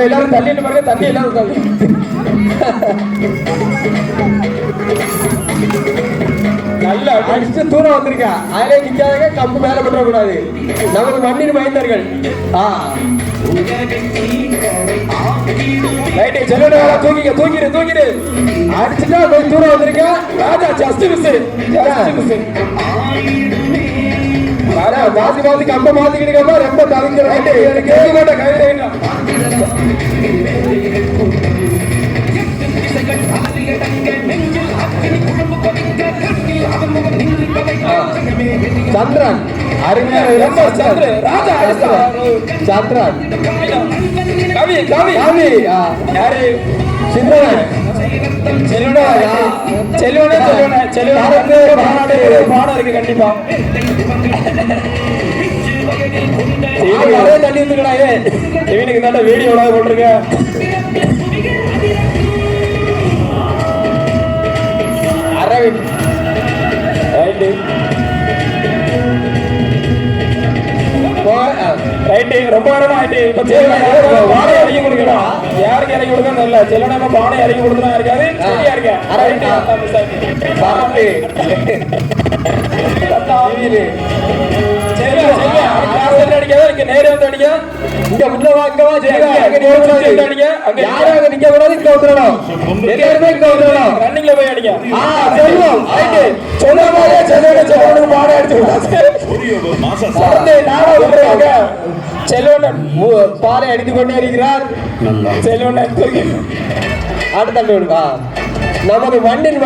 ஏய், எல்லாரும் தள்ளிட்டு பாருங்க தண்ணி எல்லாரும் உட்காந்து நல்ல அடிச்சு தூரம் வந்திருக்கா. அதிலே நிக்காதங்க கம்பு மேல பண்ண கூடாது நமக்கு மண்ணின் மைந்தர்கள். ஆ. ரைட்டு செல்லுட தூக்கிக்க தூக்கிடு தூக்கிடு அடிச்சுட்டா கொஞ்சம் தூரம் வந்திருக்கா. Raja just miss just miss மாத்தி மாத்தி கம்ப மாத்திக்கிட்டு ரொம்ப தவிக்கிற ரைட்டு கேட்க மாட்டேன் சந்திரன் அருமையான சந்திரன். ராஜா சந்திரன். கவி கவி. கவி. யாரு? சிந்தரன் பாடம் இருக்கு கண்டிப்பா. நிறைய தண்ணி வந்துக்கடா இவனுக்கு தாண்ட வீடியோ போட்டிருக்க. அரவிந்த். ரைட்டு. ரைட்டு ரொம்ப நேரமா ஆயிட்டு இப்ப பானை இறக்கி கொடுக்கணும் யாருக்கு இறக்கி கொடுக்கணும் இல்ல சில நேரம் பானை இறக்கி கொடுக்கணும் இருக்காது சரியா இருக்கேன் இங்க உள்ள வா இங்க வா ஜெயா அங்க அடிங்க அங்க நிக்க. கூடாது இங்க வந்துடணும் எல்லாருமே இங்க வந்துடணும் ரன்னிங்ல போய் செல்வம். செல்வன் பாலை அடித்துக் கொண்டே இருக்கிறார். அடுத்த நமது மண்ணின்